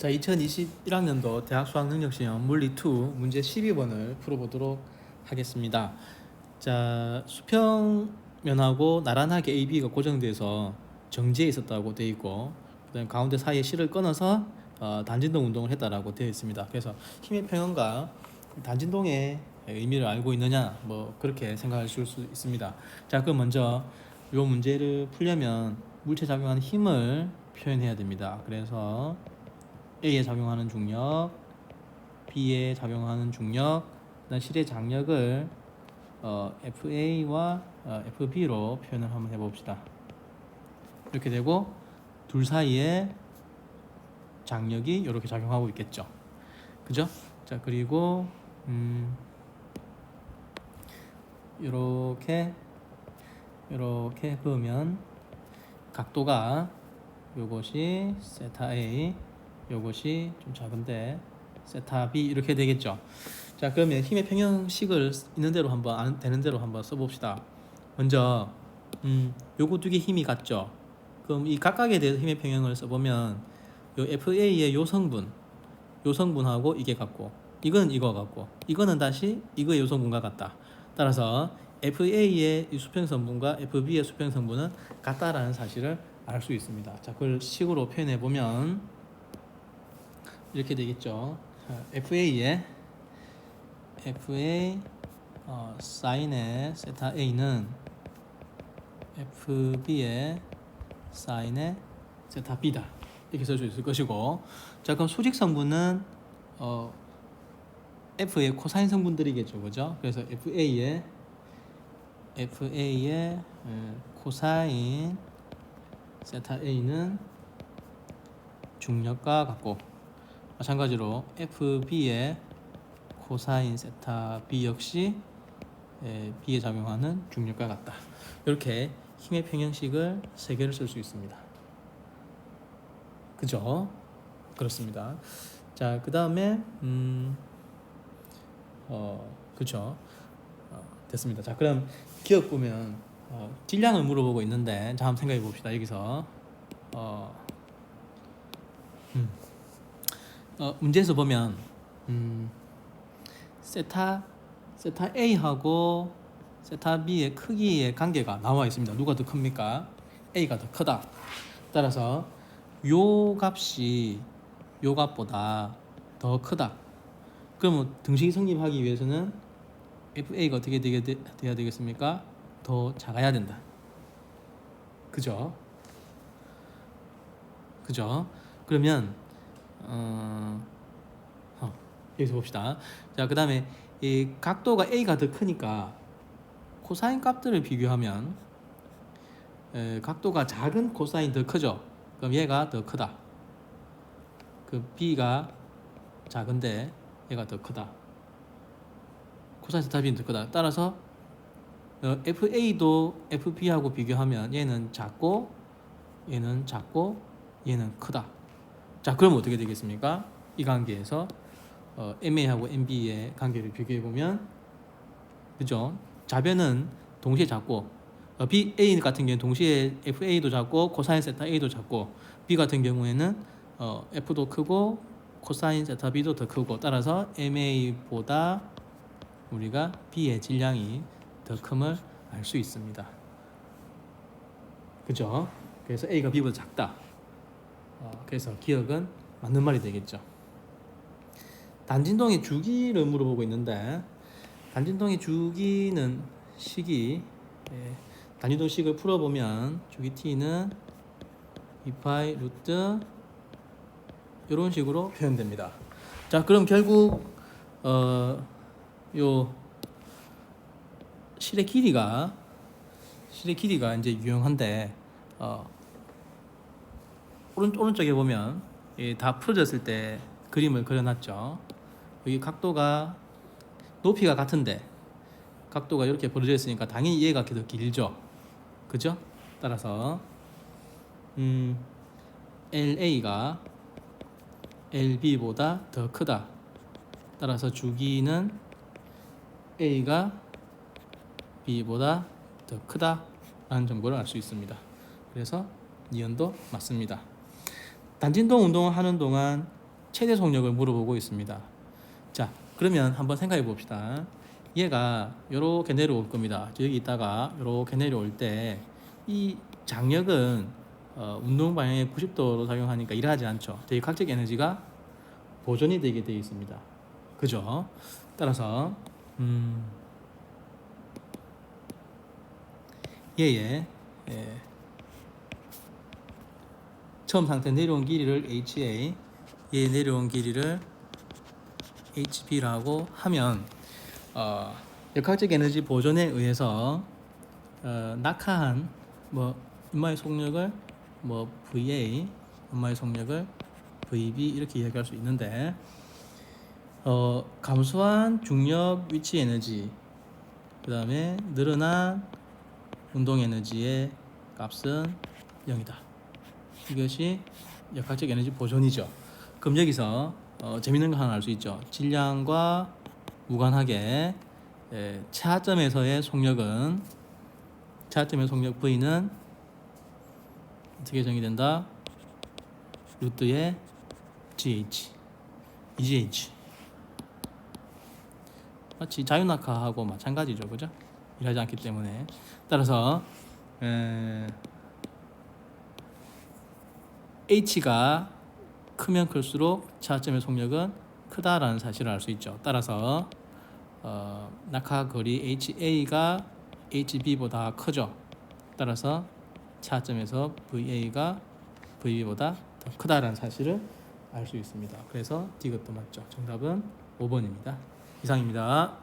자, 2021학년도 대학 수학 능력 시험 물리 2 문제 12번을 풀어보도록 하겠습니다. 자, 수평면하고 나란하게 AB가 고정돼서 정지해 있었다고 되어 있고, 그다음 가운데 사이에 실을 끊어서 어, 단진동 운동을 했다라고 되어 있습니다. 그래서 힘의 평형과 단진동의 의미를 알고 있느냐, 뭐 그렇게 생각하실 수 있습니다. 자, 그럼 먼저 이 문제를 풀려면 물체 작용하는 힘을 표현해야 됩니다. 그래서 A에 작용하는 중력, B에 작용하는 중력, 그다음 실의 장력을 어, FA와 어, FB로 표현을 한번 해봅시다. 이렇게 되고 둘 사이에 장력이 이렇게 작용하고 있겠죠. 그죠? 자 그리고 음, 이렇게 이렇게 그으면 각도가 요것이 세타 A 요것이 좀 작은데 B 이렇게 되겠죠. 자 그러면 힘의 평형식을 있는 대로 한번 안 되는 대로 한번 써봅시다. 먼저 음 요거 두 개 힘이 같죠. 그럼 이 각각에 대해서 힘의 평형을 써보면 요 FA의 요 성분 요 성분하고 이게 같고 이건 이거 같고 이거는 다시 이거의 요 성분과 같다. 따라서 FA의 이 수평 성분과 FB의 수평 성분은 같다라는 사실을 알 수 있습니다. 자, 그걸 식으로 표현해 보면 이렇게 되겠죠. 자, FA의 FA 어, 사인의 세타 A는 FB의 사인의 세타 B다. 이렇게 쓸 수 있을 것이고, 자 그럼 수직 성분은 어, F의 코사인 성분들이겠죠, 그죠? 그래서 FA의 FA의 코사인 세타 A는 중력과 같고 마찬가지로 FB의 코사인 세타 B 역시 에, B에 작용하는 중력과 같다. 이렇게 힘의 평형식을 세 개를 쓸 수 있습니다. 그죠? 그렇습니다. 자, 그 다음에 음, 어, 그죠? 어, 됐습니다. 자, 그럼 기억 보면 어, 질량을 물어보고 있는데, 자, 한번 생각해 봅시다. 여기서 어, 음, 어, 문제에서 보면 음, 세타 세타 A하고 세타 B의 크기의 관계가 나와 있습니다. 누가 더 큽니까? A가 더 크다. 따라서 요 값이 요 값보다 더 크다. 그러면 등식이 성립하기 위해서는 FA가 어떻게 되게 되, 돼야 되겠습니까? 더 작아야 된다. 그죠? 그죠? 그러면 어, 어, 여기서 봅시다. 자, 그 다음에 이 각도가 A가 더 크니까 코사인 값들을 비교하면 에, 각도가 작은 코사인 더 크죠. 그럼 얘가 더 크다. 그 B가 작은데 얘가 더 크다. 코사인 B는 더 크다. 따라서 어, FA도 FB하고 비교하면 얘는 작고 얘는 작고 얘는 크다. 자, 그럼 어떻게 되겠습니까? 이 관계에서 어, MA하고 MB의 관계를 비교해 보면 그죠? 좌변은 동시에 작고 어, B A 같은 경우는 동시에 FA도 작고 코사인 세타 A도 작고 B 같은 경우에는 어, F도 크고 코사인 세타 B도 더 크고 따라서 MA보다 우리가 B의 질량이 더 큼을 알 수 있습니다. 그죠? 그래서 A가 B보다 작다. 어, 그래서 기억은 맞는 말이 되겠죠. 단진동의 주기를 물어보고 있는데 단진동의 주기는 식이 예, 단진동 식을 풀어보면 주기 t는 2파이 루트 이런 식으로 표현됩니다. 자, 그럼 결국 어, 요 실의 길이가 실의 길이가 이제 유용한데 어, 오른 오른쪽에 보면 이다 풀어졌을 때 그림을 그려놨죠. 여기 각도가 높이가 같은데 각도가 이렇게 벌어져 있으니까 당연히 얘가 더 길죠. 그죠? 따라서 음, LA가 LB보다 더 크다. 따라서 주기는 A가 B보다 더 크다라는 정보를 알 수 있습니다. 그래서 니은도 맞습니다. 단진동 운동을 하는 동안 최대 속력을 물어보고 있습니다. 자, 그러면 한번 생각해 봅시다. 얘가 이렇게 내려올 겁니다. 여기 있다가 이렇게 내려올 때 이 장력은 어, 운동 방향의 90도로 작용하니까 일하지 않죠. 되게 각적 에너지가 보존이 되게 되어 있습니다. 그죠? 따라서 음, 얘의 예, 처음 상태 내려온 길이를 HA, 얘 내려온 길이를 HB라고 하면 어, 역학적 에너지 보존에 의해서 어, 낙하한 뭐 인마의 속력을 뭐 VA, 인마의 속력을 VB 이렇게 이야기할 수 있는데 어, 감소한 중력 위치 에너지 그 다음에 늘어난 운동 에너지의 값은 0이다. 이것이 역학적 에너지 보존이죠. 그럼 여기서 어, 재밌는 거 하나 알 수 있죠. 질량과 무관하게 에, 차점에서의 속력은 차점의 속력 V는 어떻게 정의된다? 루트의 GH, EGH. 마치 자유낙하하고 마찬가지죠, 그죠? 일하지 않기 때문에 따라서 에, H가 크면 클수록 차점의 속력은 크다라는 사실을 알 수 있죠. 따라서 어, 낙하 거리 HA가 HB보다 크죠. 따라서 차점에서 VA가 VB보다 더 크다라는 사실을 알 수 있습니다. 그래서 디귿도 맞죠. 정답은 5번입니다. 이상입니다.